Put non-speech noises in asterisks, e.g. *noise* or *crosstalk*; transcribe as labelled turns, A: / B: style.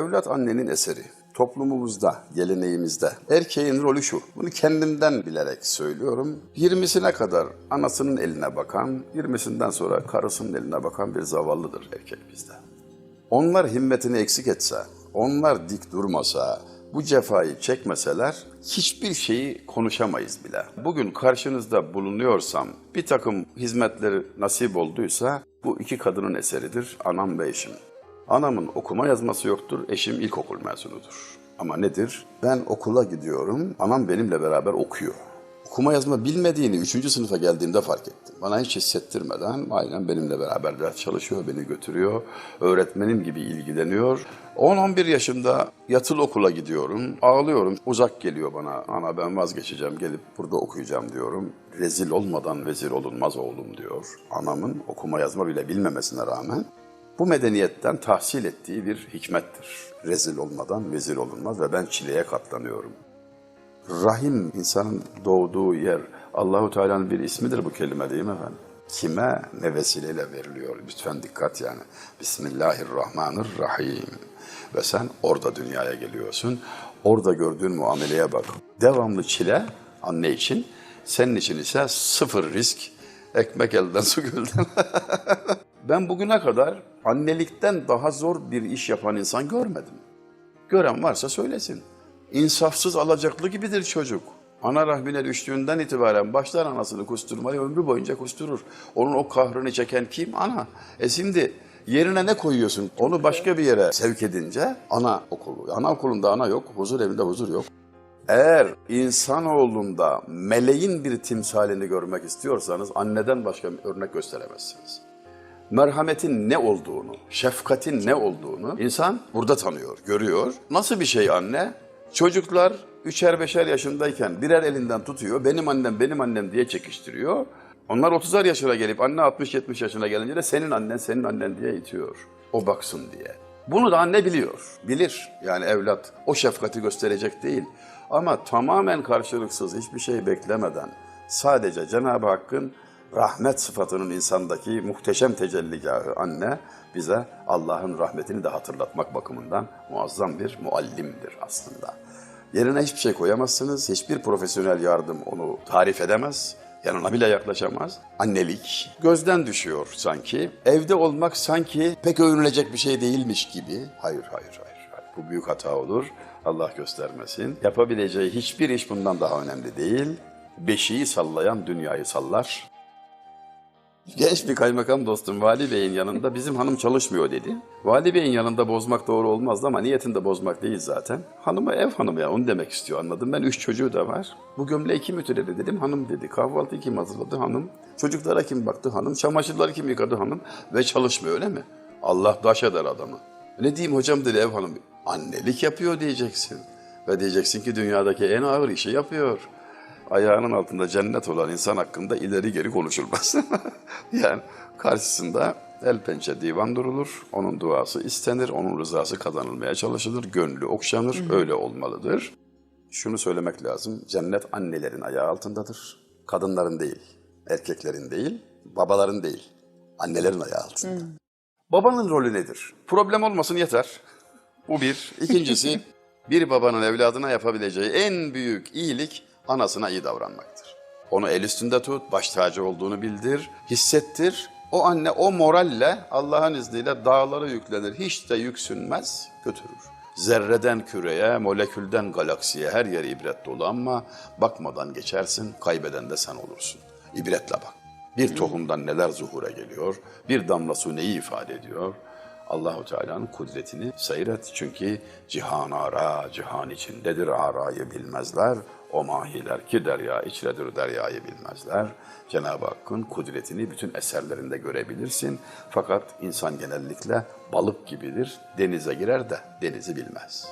A: Evlat annenin eseri. Toplumumuzda, geleneğimizde erkeğin rolü şu. Bunu kendimden bilerek söylüyorum. 20'sine kadar anasının eline bakan, 20'sinden sonra karısının eline bakan bir zavallıdır erkek bizde. Onlar himmetini eksik etse, onlar dik durmasa, bu cefayı çekmeseler hiçbir şeyi konuşamayız bile. Bugün karşınızda bulunuyorsam bir takım hizmetleri nasip olduysa bu iki kadının eseridir, anam ve eşim. Anamın okuma yazması yoktur, eşim ilkokul mezunudur. Ama nedir? Ben okula gidiyorum, anam benimle beraber okuyor. Okuma yazma bilmediğini 3. sınıfa geldiğimde fark ettim. Bana hiç hissettirmeden aynen benimle beraber ders çalışıyor, beni götürüyor. Öğretmenim gibi ilgileniyor. 10-11 yaşında yatılı okula gidiyorum. Ağlıyorum. Uzak geliyor bana. Ana ben vazgeçeceğim, gelip burada okuyacağım diyorum. Rezil olmadan vezir olunmaz oğlum diyor. Anamın okuma yazma bile bilmemesine rağmen bu medeniyetten tahsil ettiği bir hikmettir. Rezil olmadan vezir olunmaz ve ben çileye katlanıyorum. Rahim insanın doğduğu yer. Allahu Teala'nın bir ismidir bu kelime değil mi efendim? Kime ne vesileyle veriliyor? Lütfen dikkat yani. Bismillahirrahmanirrahim. Ve sen orada dünyaya geliyorsun. Orada gördüğün muameleye bak. Devamlı çile anne için. Senin için ise sıfır risk. Ekmek elden su gölden. *laughs* ben bugüne kadar annelikten daha zor bir iş yapan insan görmedim. Gören varsa söylesin. İnsafsız alacaklı gibidir çocuk. Ana rahmine düştüğünden itibaren başlar anasını kusturmayı ömrü boyunca kusturur. Onun o kahrını çeken kim? Ana. E şimdi yerine ne koyuyorsun? Onu başka bir yere sevk edince ana okulu. Ana okulunda ana yok, huzur evinde huzur yok. Eğer insanoğlunda meleğin bir timsalini görmek istiyorsanız anneden başka bir örnek gösteremezsiniz merhametin ne olduğunu, şefkatin ne olduğunu insan burada tanıyor, görüyor. Nasıl bir şey anne? Çocuklar üçer beşer yaşındayken birer elinden tutuyor, benim annem, benim annem diye çekiştiriyor. Onlar 30'ar yaşına gelip anne 60-70 yaşına gelince de senin annen, senin annen diye itiyor. O baksın diye. Bunu da anne biliyor, bilir. Yani evlat o şefkati gösterecek değil. Ama tamamen karşılıksız hiçbir şey beklemeden sadece Cenab-ı Hakk'ın rahmet sıfatının insandaki muhteşem tecelligahı anne bize Allah'ın rahmetini de hatırlatmak bakımından muazzam bir muallimdir aslında. Yerine hiçbir şey koyamazsınız. Hiçbir profesyonel yardım onu tarif edemez. Yanına bile yaklaşamaz. Annelik gözden düşüyor sanki. Evde olmak sanki pek övünülecek bir şey değilmiş gibi. Hayır, hayır, hayır. hayır. Bu büyük hata olur. Allah göstermesin. Yapabileceği hiçbir iş bundan daha önemli değil. Beşiği sallayan dünyayı sallar. Genç bir kaymakam dostum Vali Bey'in yanında bizim hanım çalışmıyor dedi. Vali Bey'in yanında bozmak doğru olmazdı ama niyetinde bozmak değil zaten. Hanıma ev hanımı ya onu demek istiyor anladım. Ben üç çocuğu da var. Bu gömleği kim ütüledi dedim hanım dedi. Kahvaltıyı kim hazırladı hanım. Çocuklara kim baktı hanım. Çamaşırları kim yıkadı hanım. Ve çalışmıyor öyle mi? Allah daş eder adamı. Ne diyeyim hocam dedi ev hanımı. Annelik yapıyor diyeceksin. Ve diyeceksin ki dünyadaki en ağır işi yapıyor ayağının altında cennet olan insan hakkında ileri geri konuşulmaz. *laughs* yani karşısında el pençe divan durulur, onun duası istenir, onun rızası kazanılmaya çalışılır, gönlü okşanır, öyle olmalıdır. Şunu söylemek lazım, cennet annelerin ayağı altındadır. Kadınların değil, erkeklerin değil, babaların değil, annelerin ayağı altında. Babanın rolü nedir? Problem olmasın yeter. Bu bir. İkincisi, *laughs* bir babanın evladına yapabileceği en büyük iyilik anasına iyi davranmaktır. Onu el üstünde tut, baş tacı olduğunu bildir, hissettir. O anne o moralle Allah'ın izniyle dağlara yüklenir. Hiç de yüksünmez, götürür. Zerreden küreye, molekülden galaksiye her yer ibret dolu ama bakmadan geçersin, kaybeden de sen olursun. İbretle bak. Bir tohumdan neler zuhura geliyor, bir damla su neyi ifade ediyor. Allahu Teala'nın kudretini seyret çünkü cihan ara, cihan içindedir arayı bilmezler. O mahiler ki derya içredir deryayı bilmezler. Cenab-ı Hakk'ın kudretini bütün eserlerinde görebilirsin. Fakat insan genellikle balık gibidir. Denize girer de denizi bilmez.